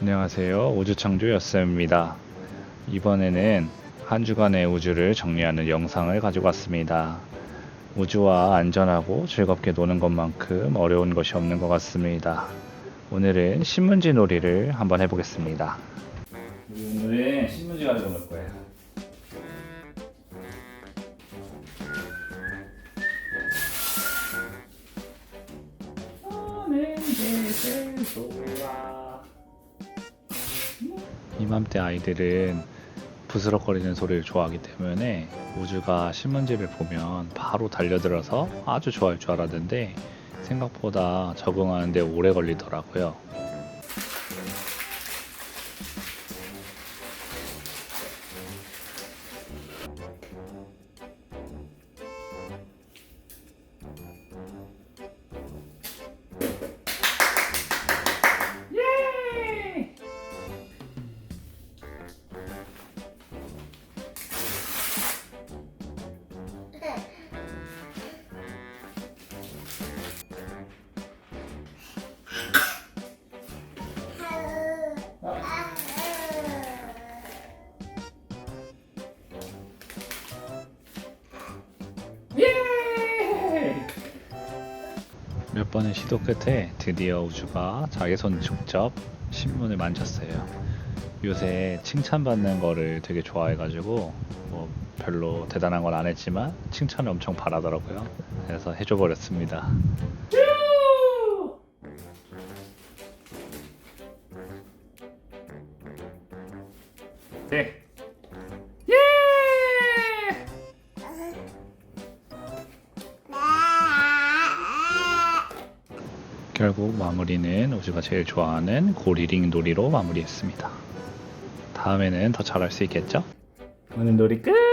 안녕하세요. 우주창조 여쌤입니다. 이번에는 한 주간의 우주를 정리하는 영상을 가지고 왔습니다. 우주와 안전하고 즐겁게 노는 것만큼 어려운 것이 없는 것 같습니다. 오늘은 신문지 놀이를 한번 해보겠습니다. 오늘은 신문지 가지고 놀 거예요. 이맘때 아이들은 부스럭거리는 소리를 좋아하기 때문에 우주가 신문지를 보면 바로 달려들어서 아주 좋아할 줄 알았는데 생각보다 적응하는데 오래 걸리더라고요. 몇 번의 시도 끝에 드디어 우주가 자기 손 직접 신문을 만졌어요. 요새 칭찬받는 거를 되게 좋아해가지고 뭐 별로 대단한 건 안 했지만 칭찬을 엄청 바라더라고요. 그래서 해줘 버렸습니다. 네. 결국 마무리는 우주가 제일 좋아하는 고리링 놀이로 마무리했습니다. 다음에는 더 잘할 수 있겠죠? 오늘 놀이 끝!